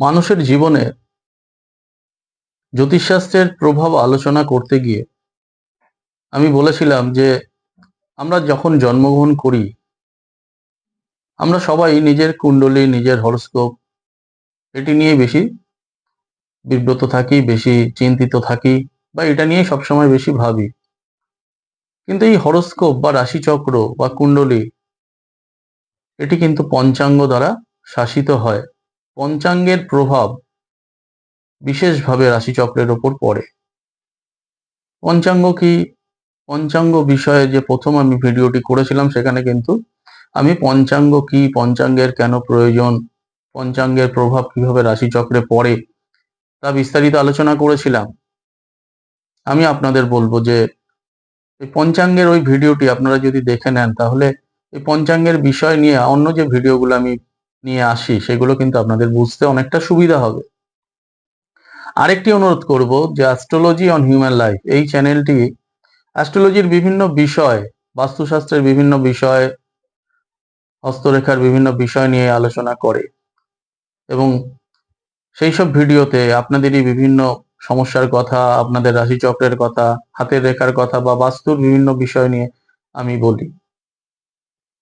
মানুষের জীবনে জ্যোতিষশাস্ত্রের প্রভাব আলোচনা করতে গিয়ে আমি বলেছিলাম যে আমরা যখন জন্মগ্রহণ করি, আমরা সবাই নিজের কুণ্ডলী, নিজের হরস্কোপ, এটি নিয়ে বেশি বিব্রত থাকি, বেশি চিন্তিত থাকি বা এটা নিয়ে সবসময় বেশি ভাবি। কিন্তু এই হরস্কোপ বা রাশিচক্র বা কুণ্ডলী, এটি কিন্তু পঞ্চাঙ্গ দ্বারা শাসিত হয়। পঞ্চাঙ্গের প্রভাব বিশেষভাবে রাশিচক্রের ওপর পড়ে। পঞ্চাঙ্গ কি? পঞ্চাঙ্গ বিষয়ে যে প্রথম আমি ভিডিওটি করেছিলাম, সেখানে কিন্তু আমি পঞ্চাঙ্গ কি, পঞ্চাঙ্গের কেন প্রয়োজন, পঞ্চাঙ্গের প্রভাব কীভাবে রাশিচক্রে পড়ে, তা বিস্তারিত আলোচনা করেছিলাম। আমি আপনাদের বলব যে, এই পঞ্চাঙ্গের ওই ভিডিওটি আপনারা যদি দেখে নেন, তাহলে এই পঞ্চাঙ্গের বিষয় নিয়ে অন্য যে ভিডিওগুলো আমি নিয়ে আসি, সেগুলো কিন্তু আপনাদের বুঝতে অনেকটা সুবিধা হবে। আরেকটি অনুরোধ করব যে অ্যাস্ট্রোলজি অন হিউম্যান লাইফ এই চ্যানেলটি অ্যাস্ট্রোলজির বিভিন্ন বিষয়, বাস্তুশাস্ত্রের বিভিন্ন বিষয়, হস্তরেখার বিভিন্ন বিষয় নিয়ে আলোচনা করে এবং সেই সব ভিডিওতে আপনাদেরই বিভিন্ন সমস্যার কথা, আপনাদের রাশিচক্রের কথা, হাতের রেখার কথা বা বাস্তুর বিভিন্ন বিষয় নিয়ে আমি বলি।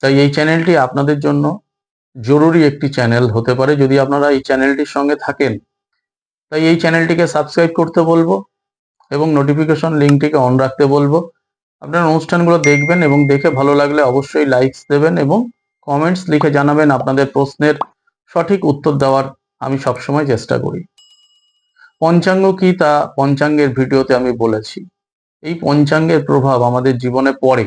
তাই এই চ্যানেলটি আপনাদের জন্য জরুরি একটি চ্যানেল হতে পারে। যদি আপনারা এই চ্যানেলটির সঙ্গে থাকেন, তাই এই চ্যানেলটিকে সাবস্ক্রাইব করতে বলব এবং নোটিফিকেশন লিঙ্কটিকে অন রাখতে বলব। আপনারা অনুষ্ঠানগুলো দেখবেন এবং দেখে ভালো লাগলে অবশ্যই লাইকস দেবেন এবং কমেন্টস লিখে জানাবেন আপনাদের প্রশ্নের সঠিক উত্তর দেওয়ার আমি সবসময় চেষ্টা করি। পঞ্চাঙ্গ কি তা পঞ্চাঙ্গের ভিডিওতে আমি বলেছি। এই পঞ্চাঙ্গের প্রভাব আমাদের জীবনে পড়ে।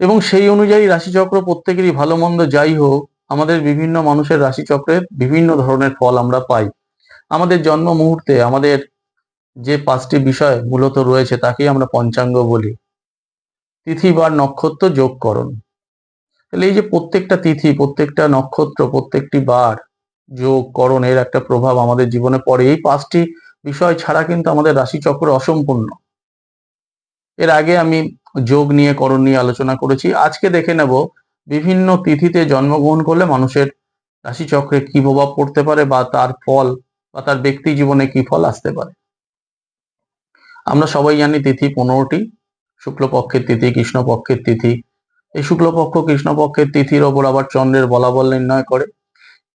এবং সেই অনুযায়ী রাশিচক্র প্রত্যেকেরই ভালো মন্দ যাই হোক, আমাদের বিভিন্ন মানুষের রাশিচক্রের বিভিন্ন ধরনের ফল আমরা পাই। আমাদের জন্ম মুহূর্তে আমাদের যে পাঁচটি বিষয় মূলত রয়েছে তাকেই আমরা পঞ্চাঙ্গ বলি। তিথি বা নক্ষত্র যোগকরণ তাহলে এই যে প্রত্যেকটা তিথি, প্রত্যেকটা নক্ষত্র, প্রত্যেকটি বার যোগ করণ এর একটা প্রভাব আমাদের জীবনে পড়ে। এই পাঁচটি বিষয় ছাড়া কিন্তু আমাদের রাশিচক্র অসম্পূর্ণ। এর আগে আমি যোগ নিয়ে, করণ নিয়ে আলোচনা করেছি। আজকে দেখে নেব বিভিন্ন তিথিতে জন্মগ্রহণ করলে মানুষের রাশিচক্রে কি প্রভাব পড়তে পারে বা তার ফল বা তার ব্যক্তি জীবনে কি ফল আসতে পারে। আমরা সবাই জানি তিথি পনেরোটি, শুক্লপক্ষের তিথি, কৃষ্ণপক্ষের তিথি। এই শুক্লপক্ষ, কৃষ্ণপক্ষের তিথির ওপর আবার চন্দ্রের বলাবল নির্ণয় করে।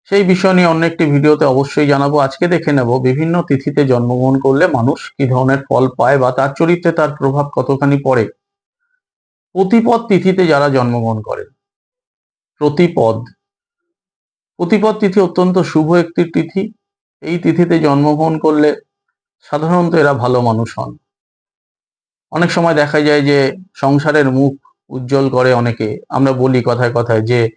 সেই বিষয় নিয়ে অন্য একটি ভিডিওতে অবশ্যই জানাব। আজকে দেখে নেব বিভিন্ন তিথিতে জন্মগ্রহণ করলে মানুষ কি ধরনের ফল পায় বা তার চরিত্রে তার প্রভাব কতখানি পড়ে। প্রতিপদ তিথিতে যারা জন্মগ্রহণ করেন। প্রতিপদ। প্রতিপদ তিথি অত্যন্ত শুভ একটি তিথি। এই তিথিতে জন্মগ্রহণ করলে সাধারণত এরা ভালো মানুষ হন। অনেক সময় দেখা যায় যে সংসারের মুখ উজ্জ্বল করে অনেকে। আমরা বলি কথায় কথায় যে,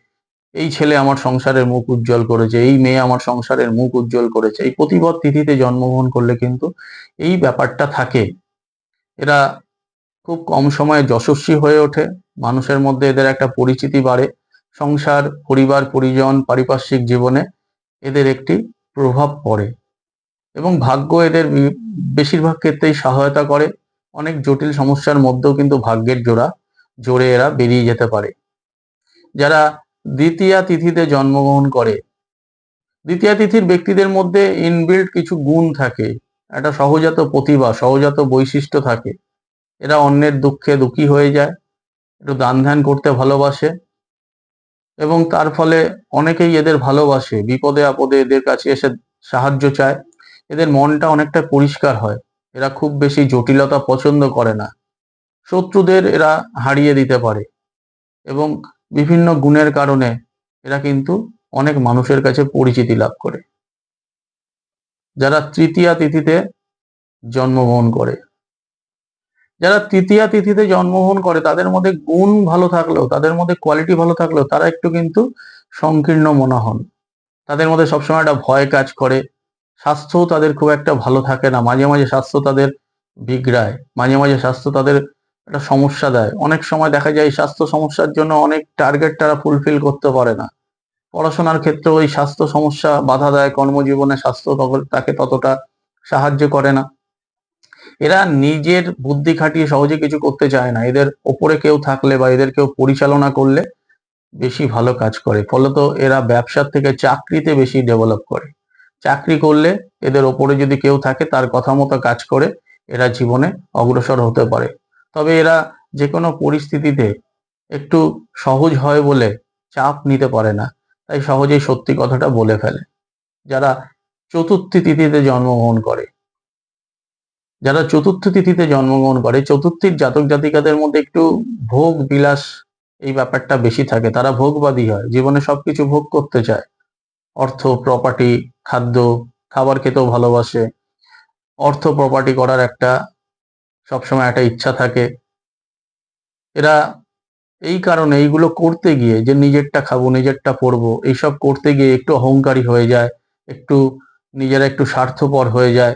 এই ছেলে আমার সংসারের মুখ উজ্জ্বল করেছে, এই মেয়ে আমার সংসারের মুখ উজ্জ্বল করেছে। এই প্রতিপদ তিথিতে জন্মগ্রহণ করলে কিন্তু এই ব্যাপারটা থাকে। এরা খুব কম সময়ে যশস্বী হয়ে ওঠে। মানুষের মধ্যে এদের একটা পরিচিতি বাড়ে। সংসার, পরিবার, পরিজন, পারিপার্শ্বিক জীবনে এদের একটি প্রভাব পড়ে। এবং ভাগ্য এদের বেশিরভাগ ক্ষেত্রেই সহায়তা করে। অনেক জটিল সমস্যার মধ্যেও কিন্তু ভাগ্যের জোড়া জোরে এরা বেরিয়ে যেতে পারে। যারা দ্বিতীয়া তিথিতে জন্মগ্রহণ করে, দ্বিতীয় তিথির ব্যক্তিদের মধ্যে ইনবিল্ড কিছু গুণ থাকে। একটা সহজাত প্রতিভা, সহজাত বৈশিষ্ট্য থাকে। এরা অন্যের দুঃখে দুঃখী হয়ে যায়, একটু দান ধ্যান করতে ভালোবাসে এবং তার ফলে অনেকেই এদের ভালোবাসে, বিপদে আপদে এদের কাছে এসে সাহায্য চায়। এদের মনটা অনেকটা পরিষ্কার হয়, এরা খুব বেশি জটিলতা পছন্দ করে না। শত্রুদের এরা হারিয়ে দিতে পারে এবং বিভিন্ন গুণের কারণে এরা কিন্তু অনেক মানুষের কাছে পরিচিতি লাভ করে। যারা তৃতীয়া তিথিতে জন্মগ্রহণ করে। যারা তৃতীয়া তিথিতে জন্মগ্রহণ করে, তাদের মধ্যে গুণ ভালো থাকলেও, তাদের মধ্যে কোয়ালিটি ভালো থাকলেও, তারা একটু কিন্তু সংকীর্ণ মনে হন। তাদের মধ্যে সবসময় একটা ভয় কাজ করে। স্বাস্থ্যও তাদের খুব একটা ভালো থাকে না। মাঝে মাঝে স্বাস্থ্য তাদের বিগড়ায়। মাঝে মাঝে স্বাস্থ্য তাদের একটা সমস্যা দেয়। অনেক সময় দেখা যায়, স্বাস্থ্য সমস্যার জন্য অনেক টার্গেট তারা ফুলফিল করতে পারে না। পড়াশোনার ক্ষেত্রে ওই স্বাস্থ্য সমস্যা বাধা দেয় কর্মজীবনে স্বাস্থ্য তাকে ততটা সাহায্য করে না। এরা নিজের বুদ্ধি খাটিয়ে সহজে কিছু করতে চায় না। এদের ওপরে কেউ থাকলে বা এদের কেউ পরিচালনা করলে বেশি ভালো কাজ করে। ফলত এরা ব্যবসার থেকে চাকরিতে বেশি ডেভেলপ করে। চাকরি করলে এদের ওপরে যদি কেউ থাকে, তার কথা মতো কাজ করে, এরা জীবনে অগ্রসর হতে পারে। তবে এরা যে কোনো পরিস্থিতিতে একটু সহজ হয় বলে চাপ নিতে পারে না। তাই সহজেই সত্যি কথাটা বলে ফেলে। যারা চতুর্থী তিথিতে জন্মগ্রহণ করে যারা চতুর্থ তিথিতে জন্মগ্রহণ করে, চতুর্থীর জাতক জাতিকাদের মধ্যে একটু ভোগ বিলাস এই ব্যাপারটা বেশি থাকে। তারা ভোগবাদী হয়, জীবনে সবকিছু ভোগ করতে চায়। অর্থ প্রপার্টি খাদ্য, খাবার খেতেও ভালোবাসে। অর্থ প্রপার্টি করার একটা সবসময় একটা ইচ্ছা থাকে। এরা এই কারণে এইগুলো করতে গিয়ে যে নিজেরটা খাব, নিজেরটা পড়ব এইসব করতে গিয়ে একটু অহংকারী হয়ে যায়, একটু নিজেরা একটু স্বার্থপর হয়ে যায়।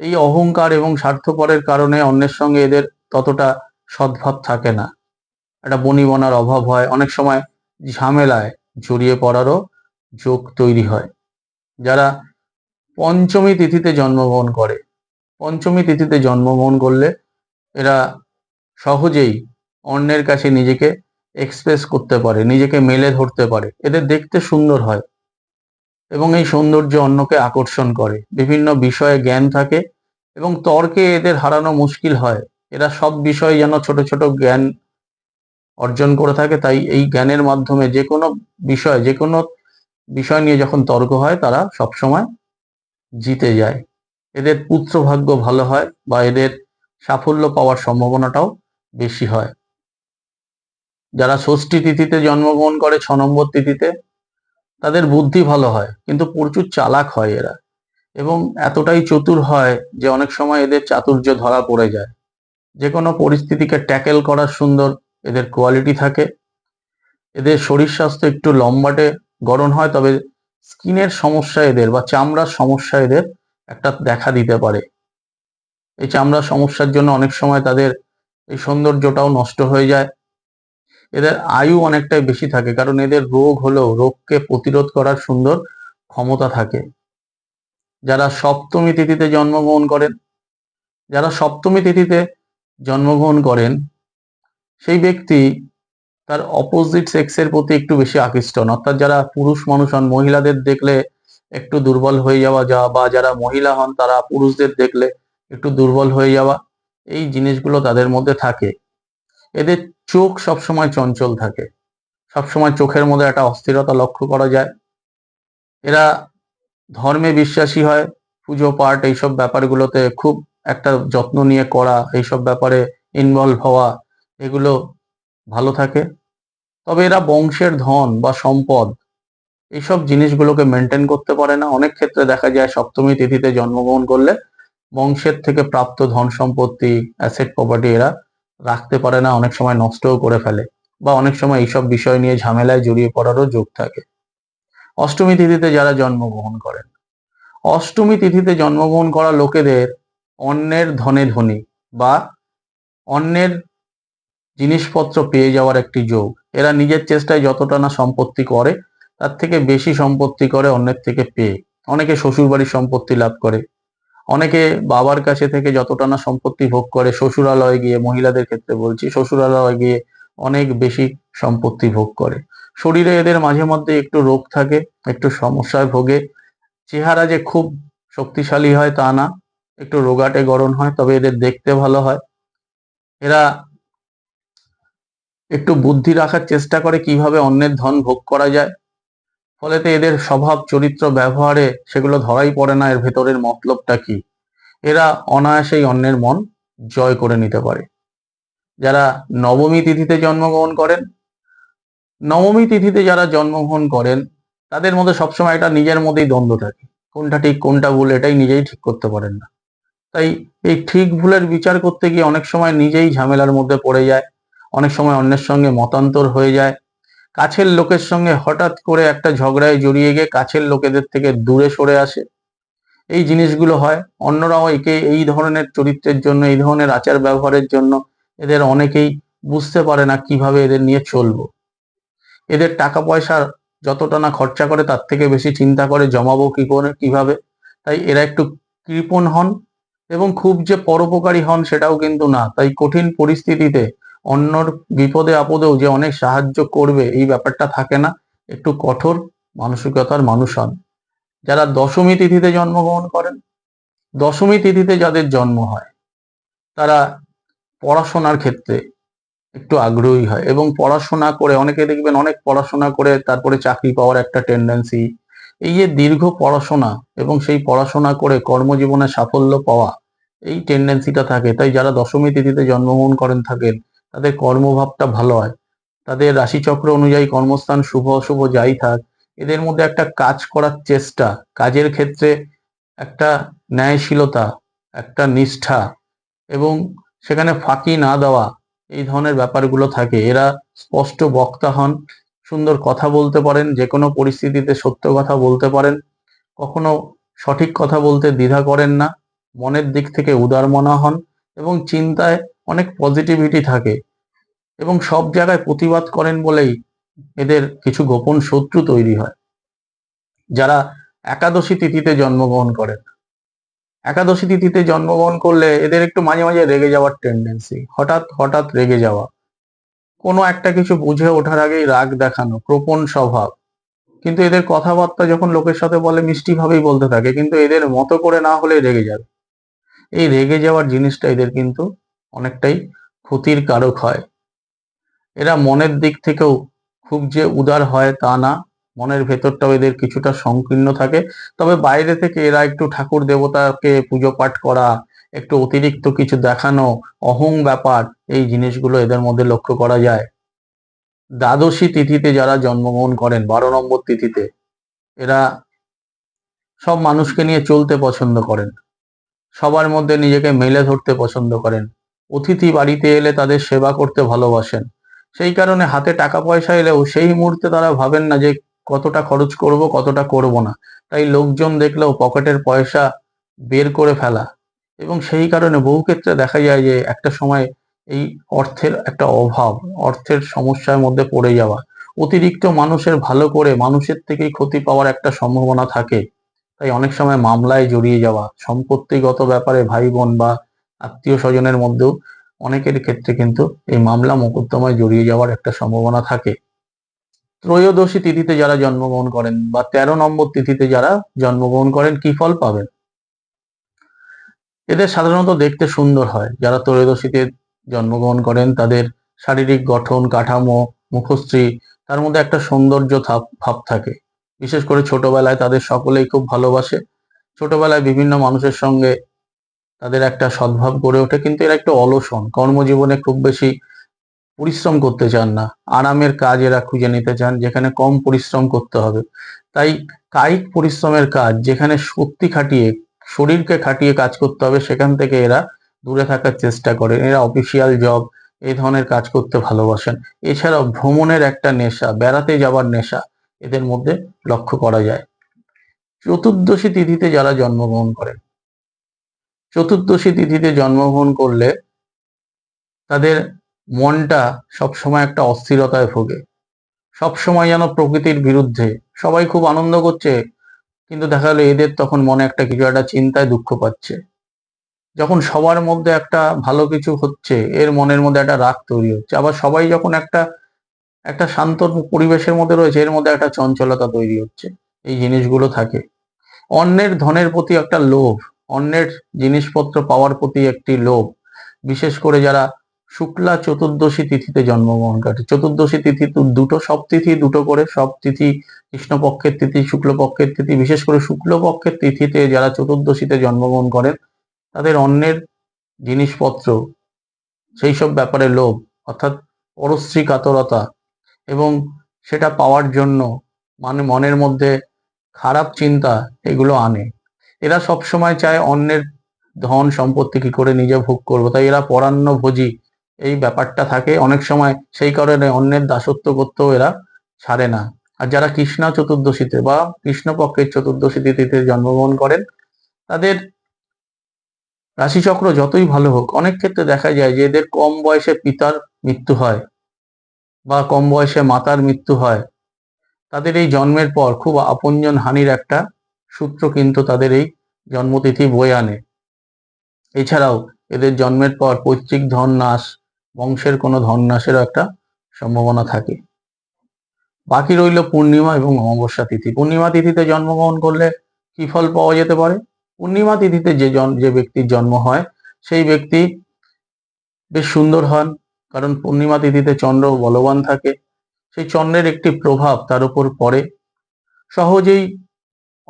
এই অহংকার এবং স্বার্থপরের কারণে অন্যের সঙ্গে এদের ততটা সদ্ভাব থাকে না। একটা বনিবনার অভাব হয়। অনেক সময় ঝামেলায় জড়িয়ে পড়ারও যোগ তৈরি হয়। যারা পঞ্চমী তিথিতে জন্মগ্রহণ করে, পঞ্চমী তিথিতে জন্মগ্রহণ করলে এরা সহজেই অন্যের কাছে নিজেকে এক্সপ্রেস করতে পারে, নিজেকে মেলে ধরতে পারে। এদের দেখতে সুন্দর হয়। এবং এই সৌন্দর্য অন্যকে আকর্ষণ করে। বিভিন্ন বিষয়ে জ্ঞান থাকে এবং তর্কে এদের হারানো মুশকিল হয়। এরা সব বিষয়ে যেন ছোট ছোট জ্ঞান অর্জন করে থাকে, তাই এই জ্ঞানের মাধ্যমে যে কোনো বিষয় যে কোনো বিষয় নিয়ে যখন তর্ক হয়, তারা সবসময় জিতে যায়। এদের পুত্র ভাগ্য ভালো হয় বা এদের সাফল্য পাওয়ার সম্ভাবনাটাও বেশি হয়। যারা ষষ্ঠী তিথিতে জন্মগ্রহণ করে ছ নম্বর তিথিতে তাদের বুদ্ধি ভালো হয়, কিন্তু প্রচুর চালাক হয় এরা। এবং এতটাই চতুর হয় যে অনেক সময় এদের চাতুর্য ধরা পড়ে যায়। যে কোনো পরিস্থিতিকে ট্যাকেল করার সুন্দর, এদের কোয়ালিটি থাকে। এদের শরীর স্বাস্থ্য একটু লম্বাটে গড়ন হয়, তবে স্কিনের সমস্যা এদের বা চামড়ার সমস্যা এদের একটা দেখা দিতে পারে। এই চামড়ার সমস্যার জন্য অনেক সময় তাদের এই সৌন্দর্যটাও নষ্ট হয়ে যায়। এদের আয়ু অনেকটাই বেশি থাকে, কারণ এদের রোগ হলেও রোগকে প্রতিরোধ করার সুন্দর ক্ষমতা থাকে। যারা সপ্তমী তিথিতে জন্মগ্রহণ করেন, যারা সপ্তমী তিথিতে জন্মগ্রহণ করেন, সেই ব্যক্তি তার অপোজিট সেক্সের প্রতি একটু বেশি আকৃষ্ট হন অর্থাৎ যারা পুরুষ মানুষ হন, মহিলাদের দেখলে একটু দুর্বল হয়ে যাওয়া যা, বা যারা মহিলা হন, তারা পুরুষদের দেখলে একটু দুর্বল হয়ে যাওয়া, এই জিনিসগুলো তাদের মধ্যে থাকে। এদের চোখ সবসময় চঞ্চল থাকে। সবসময় চোখের মধ্যে একটা অস্থিরতা লক্ষ্য করা যায়। এরা ধর্মে বিশ্বাসী হয়, পুজো, পাঠ এইসব ব্যাপারগুলোতে খুব একটা যত্ন নিয়ে করা, এইসব ব্যাপারে ইনভলভ হওয়া, এগুলো ভালো থাকে। তবে এরা বংশের ধন বা সম্পদ, এইসব জিনিসগুলোকে মেনটেন করতে পারে না। অনেক ক্ষেত্রে দেখা যায় সপ্তমী তিথিতে জন্মগ্রহণ করলে বংশের থেকে প্রাপ্ত ধন সম্পত্তি অ্যাসেট প্রপার্টি এরা রাখতে পারে না, অনেক সময় নষ্টও করে ফেলে বা অনেক সময় এইসব বিষয় নিয়ে ঝামেলায় জড়িয়ে পড়ারও যোগ থাকে। অষ্টমী তিথিতে যারা জন্মগ্রহণ করেন, অষ্টমী তিথিতে জন্মগ্রহণ করা লোকেদের অন্যের ধনে ধনী বা অন্যের জিনিসপত্র পেয়ে যাওয়ার একটি যোগ। এরা নিজের চেষ্টায় যতটা না সম্পত্তি করে, তার থেকে বেশি সম্পত্তি করে অন্যের থেকে পেয়ে। অনেকে শ্বশুরবাড়ির সম্পত্তি লাভ করে। অনেকে বাবার কাছে থেকে যতটা না সম্পত্তি ভোগ করে, শ্বশুরালয়ে গিয়ে, মহিলাদের ক্ষেত্রে বলছি, শ্বশুরালয়ে গিয়ে অনেক বেশি সম্পত্তি ভোগ করে। শরীরে এদের মাঝে মধ্যে একটু রোগ থাকে, একটু সমস্যায় ভোগে। চেহারা যে খুব শক্তিশালী হয় তা না, একটু রোগাটে গরম হয়, তবে এদের দেখতে ভালো হয়। এরা একটু বুদ্ধি রাখার চেষ্টা করে কীভাবে অন্যের ধন ভোগ করা যায়। ফলেতে এদের স্বভাব, চরিত্র, ব্যবহারে সেগুলো ধরাই পড়ে না, এর ভেতরের মতলবটা কি? এরা অনায়াসেই অন্যের মন জয় করে নিতে পারে। যারা নবমী তিথিতে জন্মগ্রহণ করেন, নবমী তিথিতে যারা জন্মগ্রহণ করেন, তাদের মধ্যে সবসময় এটা নিজের মধ্যেই দ্বন্দ্ব থাকে। কোনটা ঠিক, কোনটা ভুল, এটাই নিজেই ঠিক করতে পারেন না। তাই এই ঠিক ভুলের বিচার করতে গিয়ে অনেক সময় নিজেই ঝামেলার মধ্যে পড়ে যায়, অনেক সময় অন্যের সঙ্গে মতান্তর হয়ে যায় কাছের লোকের সঙ্গে হঠাৎ করে একটা ঝগড়ায় জড়িয়ে গিয়ে কাছের লোকেদের থেকে দূরে সরে আসে। এই জিনিসগুলো হয়। অন্যরাও একে এই ধরনের চরিত্রের জন্য, এই ধরনের আচার ব্যবহারের জন্য এদের অনেকেই বুঝতে পারে না কীভাবে এদের নিয়ে চলবো। এদের টাকা পয়সা যতটা না খরচা করে, তার থেকে বেশি চিন্তা করে, জমাবো কি করে, কীভাবে? তাই এরা একটু কৃপণ হন এবং খুব যে পরোপকারী হন সেটাও কিন্তু না। তাই কঠিন পরিস্থিতিতে অন্যর বিপদে আপদেও যে অনেক সাহায্য করবে, এই ব্যাপারটা থাকে না। একটু কঠোর মানসিকতার মানুষ হন। যারা দশমী তিথিতে জন্মগ্রহণ করেন, দশমী তিথিতে যাদের জন্ম হয়, তারা পড়াশোনার ক্ষেত্রে একটু আগ্রহী হয় এবং পড়াশোনা করে, অনেকে দেখবেন অনেক পড়াশোনা করে তারপরে চাকরি পাওয়ার একটা টেন্ডেন্সি এই যে দীর্ঘ পড়াশোনা এবং সেই পড়াশোনা করে কর্মজীবনে সাফল্য পাওয়া, এই টেন্ডেন্সিটা থাকে। তাই যারা দশমী তিথিতে জন্মগ্রহণ করেন থাকেন তাদের কর্মভাবটা ভালো হয়। তাদের রাশিচক্র অনুযায়ী কর্মস্থান শুভ অশুভ যাই থাক, এদের মধ্যে একটা কাজ করার চেষ্টা, কাজের ক্ষেত্রে একটা ন্যায়শীলতা, একটা নিষ্ঠা এবং সেখানে ফাঁকি না দেওয়া এই ধরনের ব্যাপারগুলো থাকে। এরা স্পষ্ট বক্তা হন, সুন্দর কথা বলতে পারেন যে কোনো পরিস্থিতিতে সত্য কথা বলতে পারেন, কখনো সঠিক কথা বলতে দ্বিধা করেন না, মনের দিক থেকে উদার মনা হন এবং চিন্তায় অনেক পজিটিভিটি থাকে এবং সব জায়গায় প্রতিবাদ করেন বলেই এদের কিছু গোপন শত্রু তৈরি হয়। যারা একাদশী তিথিতে জন্মগ্রহণ করেন। একাদশী তিথিতে জন্মগ্রহণ করলে এদের একটু মাঝে মাঝে রেগে যাওয়ার টেন্ডেন্সি হঠাৎ হঠাৎ রেগে যাওয়া। কোনো একটা কিছু বুঝে ওঠার আগেই রাগ দেখানো প্রপণ স্বভাব। কিন্তু এদের কথাবার্তা যখন লোকের সাথে বলে, মিষ্টি ভাবেই বলতে থাকে, কিন্তু এদের মতো করে না হলে রেগে যাবে। এই রেগে যাওয়ার জিনিসটা এদের কিন্তু অনেকটাই ক্ষতির কারক হয়। এরা মনের দিক থেকেও খুব যে উদার হয় তা না। মনের ভেতরটাও এদের কিছুটা সংকীর্ণ থাকে। তবে বাইরে থেকে এরা একটু ঠাকুর দেবতাকে পুজো পাঠ করা, একটু অতিরিক্ত কিছু দেখানো, অহং ব্যাপার, এই জিনিসগুলো এদের মধ্যে লক্ষ্য করা যায়। দ্বাদশী তিথিতে যারা জন্মগ্রহণ করেন, বারো নম্বর তিথিতে, এরা সব মানুষকে নিয়ে চলতে পছন্দ করেন। সবার মধ্যে নিজেকে মেলে ধরতে পছন্দ করেন। অতিথি বাড়িতে এলে তাদের সেবা করতে ভালোবাসেন। সেই কারণে হাতে টাকা পয়সা এলেও সেই মুহূর্তে তারা ভাবেন না যে কতটা খরচ করব, কতটা করব না। তাই লোকজন দেখলেও পকেটের পয়সা বের করে ফেলা। এবং সেই কারণে বহু ক্ষেত্রে দেখা যায় যে একটা সময় এই অর্থের একটা অভাব, অর্থের সমস্যার মধ্যে পড়ে যাওয়া। অতিরিক্ত মানুষের ভালো করে মানুষের থেকেই ক্ষতি পাওয়ার একটা সম্ভাবনা থাকে। তাই অনেক সময় মামলায় জড়িয়ে যাওয়া, সম্পত্তিগত ব্যাপারে ভাই বোন বা আত্মীয় স্বজনের মধ্যেও অনেকের ক্ষেত্রে কিন্তু এই মামলা মোকদ্দমায় জড়িয়ে যাওয়ার একটা সম্ভাবনা থাকে। ত্রয়োদশী তিথিতে যারা জন্মগ্রহণ করেন বা তেরো নম্বর তিথিতে যারা জন্মগ্রহণ করেন কি ফল পাবেন? এদের সাধারণত দেখতে সুন্দর হয়। যারা ত্রয়োদশীতে জন্মগ্রহণ করেন তাদের শারীরিক গঠন, কাঠামো, মুখশ্রী, তার মধ্যে একটা সৌন্দর্য ভাব থাকে। বিশেষ করে ছোটবেলায় তাদের সকলেই খুব ভালোবাসে। ছোটবেলায় বিভিন্ন মানুষের সঙ্গে তাদের একটা সদ্ভাব গড়ে ওঠে, কিন্তু এরা একটু অলসন, কর্মজীবনে খুব বেশি পরিশ্রম করতে চান না। আরামের কাজ এরা খুঁজে নিতে চান, যেখানে কম পরিশ্রম করতে হবে। তাই কায়িক পরিশ্রমের কাজ, যেখানে সত্যি খাটিয়ে, শরীরকে খাটিয়ে কাজ করতে হবে, সেখান থেকে এরা দূরে থাকার চেষ্টা করেন। এরা অফিসিয়াল জব, এই ধরনের কাজ করতে ভালোবাসেন। এছাড়াও ভ্রমণের একটা নেশা, বেড়াতে যাবার নেশা, এদের মধ্যে লক্ষ্য করা যায়। চতুর্দশী তিথিতে যারা জন্মগ্রহণ করেন চতুর্দশী তিথিতে জন্মগ্রহণ করলে তাদের মনটা সবসময় একটা অস্থিরতায় ভোগে। সবসময় যেন প্রকৃতির বিরুদ্ধে। সবাই খুব আনন্দ করছে, কিন্তু দেখা গেলো এদের তখন মনে একটা কিছু একটা চিন্তায় দুঃখ পাচ্ছে। যখন সবার মধ্যে একটা ভালো কিছু হচ্ছে, এর মনের মধ্যে একটা রাগ তৈরি হচ্ছে। আবার সবাই যখন একটা একটা শান্ত পরিবেশের মধ্যে রয়েছে, এর মধ্যে একটা চঞ্চলতা তৈরি হচ্ছে। এই জিনিসগুলো থাকে। অন্যের ধনের প্রতি একটা লোভ অন্যের জিনিসপত্র পাওয়ার প্রতি একটি লোভ। বিশেষ করে যারা শুক্লা চতুর্দশী তিথিতে জন্মগ্রহণ করে। চতুর্দশী তিথি দুটো সব তিথি, দুটো করে সব তিথি, কৃষ্ণপক্ষের তিথি, শুক্লপক্ষের তিথি। বিশেষ করে শুক্লপক্ষের তিথিতে যারা চতুর্দশীতে জন্মগ্রহণ করেন, তাদের অন্যের জিনিসপত্র, সেই সব ব্যাপারে লোভ, অর্থাৎ পরশ্রী কাতরতা এবং সেটা পাওয়ার জন্য মানে মনের মধ্যে খারাপ চিন্তা, এগুলো আনে। এরা সবসময় চায় অন্যের ধন সম্পত্তি কি করে নিজে ভোগ করব। তাই এরা পরান্ন ভোজি। এই ব্যাপারটা থাকে। অনেক সময় সেই কারণে অন্যের দাসত্ব করতেও এরা ছাড়ে না। আর যারা কৃষ্ণা চতুর্দশীতে বা কৃষ্ণপক্ষের চতুর্দশী তিথিতে জন্মগ্রহণ করেন, তাদের রাশিচক্র যতই ভালো হোক, অনেক ক্ষেত্রে দেখা যায় যে এদের কম বয়সে পিতার মৃত্যু হয় বা কম বয়সে মাতার মৃত্যু হয়। তাদের এই জন্মের পর খুব আপনজন হানির একটা সূত্র কিন্তু তাদের এই জন্মতিথি বয়ে আনে। এছাড়াও এদের জন্মের পর পৈতৃক ধন নাশ বংশের কোনো ধন নাশেরও একটা সম্ভাবনা থাকে। বাকি রইল পূর্ণিমা এবং অমাবস্যা তিথি। পূর্ণিমা তিথিতে জন্মগ্রহণ করলে কি ফল পাওয়া যেতে পারে? পূর্ণিমা তিথিতে যে জন যে ব্যক্তির জন্ম হয়, সেই ব্যক্তি বেশ সুন্দর হন, কারণ পূর্ণিমা তিথিতে চন্দ্র বলবান থাকে। সেই চন্দ্রের একটি প্রভাব তার উপর পড়ে। সহজেই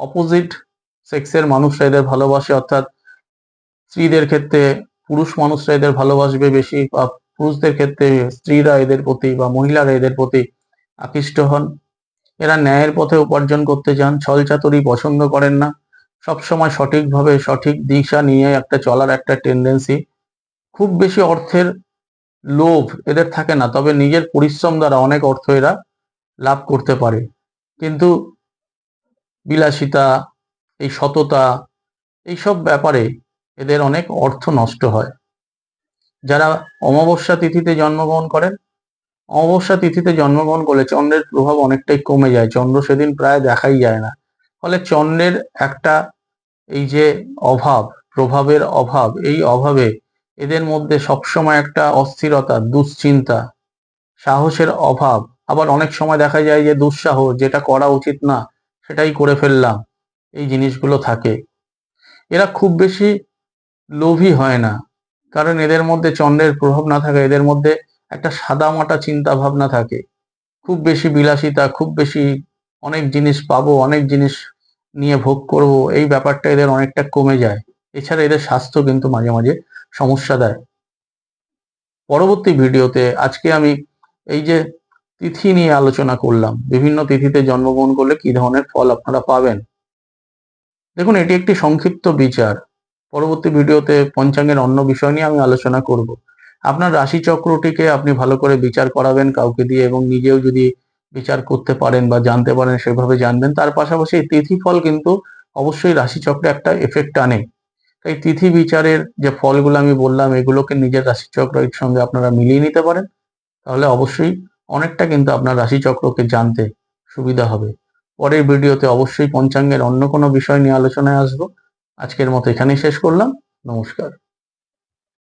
অপোজিট সেক্সের মানুষরা এদের ভালোবাসে, অর্থাৎ স্ত্রীদের ক্ষেত্রে পুরুষ মানুষরা এদের ভালোবাসবে বেশি বা পুরুষদের ক্ষেত্রে স্ত্রীরা এদের প্রতি বা মহিলারা এদের প্রতি আকৃষ্ট হন। এরা ন্যায়ের পথে উপার্জন করতে চান, ছলচাতুরি পছন্দ করেন না। সবসময় সঠিকভাবে সঠিক দিশা নিয়ে একটা চলার একটা টেন্ডেন্সি খুব বেশি অর্থের লোভ এদের থাকে না, তবে নিজের পরিশ্রম দ্বারা অনেক অর্থ এরা লাভ করতে পারে। কিন্তু বিলাসিতা, এই সততা, এইসব ব্যাপারে এদের অনেক অর্থ নষ্ট হয়। যারা অমাবস্যা তিথিতে জন্মগ্রহণ করেন, অমাবস্যা তিথিতে জন্মগ্রহণ করলে চন্দ্রের প্রভাব অনেকটাই কমে যায়। চন্দ্র সেদিন প্রায় দেখাই যায় না। ফলে চন্দ্রের একটা এই যে অভাব, প্রভাবের অভাব, এই অভাবে এদের মধ্যে সবসময় একটা অস্থিরতা, দুশ্চিন্তা, সাহসের অভাব। আবার অনেক সময় দেখা যায় যে দুঃসাহস, যেটা করা উচিত না সেটাই করে ফেললাম। এই জিনিসগুলো থাকে। এরা খুব বেশি লোভী হয় না। কারণ এদের মধ্যে চন্দ্রের প্রভাব না থাকে, এদের মধ্যে একটা সাদামাটা চিন্তা ভাবনা থাকে। খুব বেশি বিলাসিতা, খুব বেশি অনেক জিনিস পাবো, অনেক জিনিস নিয়ে ভোগ করব, এই ব্যাপারটা এদের অনেকটা কমে যায়। এছাড়া এদের স্বাস্থ্য কিন্তু মাঝে মাঝে সমস্যা দেয়। পরবর্তী ভিডিওতে আজকে আমি এই যে তিথি নিয়ে আলোচনা করলাম। বিভিন্ন তিথিতে জন্মগ্রহণ করলে কি ধরনের ফল আপনারা পাবেন? দেখুন, এটি একটি সংক্ষিপ্ত বিচার। পরবর্তী ভিডিওতে পঞ্চাঙ্গের অন্য বিষয় নিয়ে আমি আলোচনা করব। আপনার রাশি চক্রটিকে আপনি ভালো করে বিচার করাবেন কাউকে দিয়ে এবং নিজেও যদি বিচার করতে পারেন বা জানতে পারেন সেভাবে জানবেন, তার পাশাপাশি তিথি ফল কিন্তু অবশ্যই রাশিচক্রে একটা এফেক্ট আনে। তাই তিথি বিচারের যে ফলগুলো আমি বললাম, এগুলোকে নিজের রাশিচক্রের সঙ্গে আপনারা মিলিয়ে নিতে পারেন। তাহলে অবশ্যই অনেকটা কিন্তু আপনার রাশিচক্রকে জানতে সুবিধা হবে। পরের ভিডিওতে অবশ্যই পঞ্চাঙ্গের অন্য কোনো বিষয় নিয়ে আলোচনায় আসব। আজকের মতো এখানেই শেষ করলাম। নমস্কার।